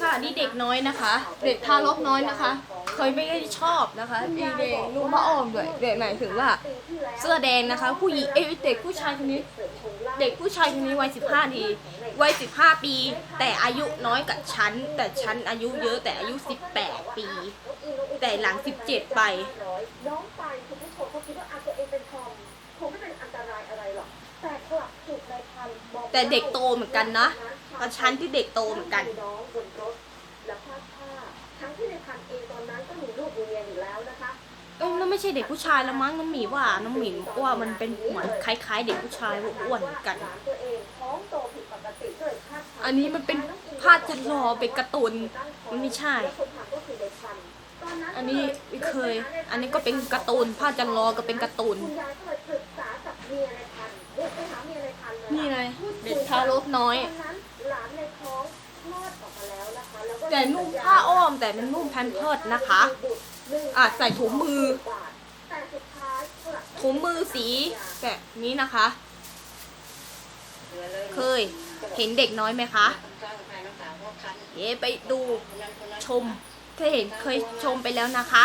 ค่ะ นี่เด็กน้อยนะคะ เด็กทารกน้อยนะคะ เคยไม่ได้ชอบนะคะดีเด็กลุงพระอ้อมด้วยเด็กหมายถึงว่า เสื้อแดงนะคะ ผู้หญิงเอ้ยเด็กผู้ชายคนนี้ เด็กผู้ชายคนนี้วัย15ดีวัย15ปี แต่อายุน้อยกับฉัน แต่ฉันอายุเยอะแต่อายุ18ปี แต่หลัง17ไป น้องไปคุณผู้ชมเขาคิดว่าอาตัวเองเป็นทอมคงไม่เป็นอันตรายอะไรหรอกแต่กลับถูกนายพันมองแต่เด็กโตเหมือนกันนะ เพราะฉันที่เด็กโตเหมือนกัน น้องบนรถและพลาดท่าทั้งที่นายพันเองตอนนั้นก็มีลูกมีเมียอยู่แล้วนะคะเอ้ยนั่นไม่ใช่เด็กผู้ชายแล้วมั้งน้องหมีว่าน้องหมีว่ามันเป็นเหมือนคล้าย ๆ เด็กผู้ชายอ้วนๆเหมือนกัน หลานตัวเองท้องโตผิดปกติก็เลยคาดคัอันนี้มันเป็นภาพจำลองเป็นการ์ตูนมันไม่ใช่และคนทำก็คือนายพันตอนนั้นอันนี้ไม่เคย อันนี้ก็เป็นการ์ตูนภาพจำลองก็เป็นการ์ตูน คุณยายก็เลยปรึกษากับเมียนายพันบุกไปหาเมียนายพันเลยนี่ไงพูดคุยเด็กทารกน้อย ตอนนั้นหลานในท้องคลอดออกมาแล้วนะคะ แต่นุ่มผ้าอ้อมแต่มันนุ่มแพมเพิร์ดนะคะอะใส่ถุงมือ ถุงมือสีแบบนี้นะคะ เคยเห็นเด็กน้อยไหมคะเย้ไปดูชมเคยเห็นเคยชมไปแล้วนะคะ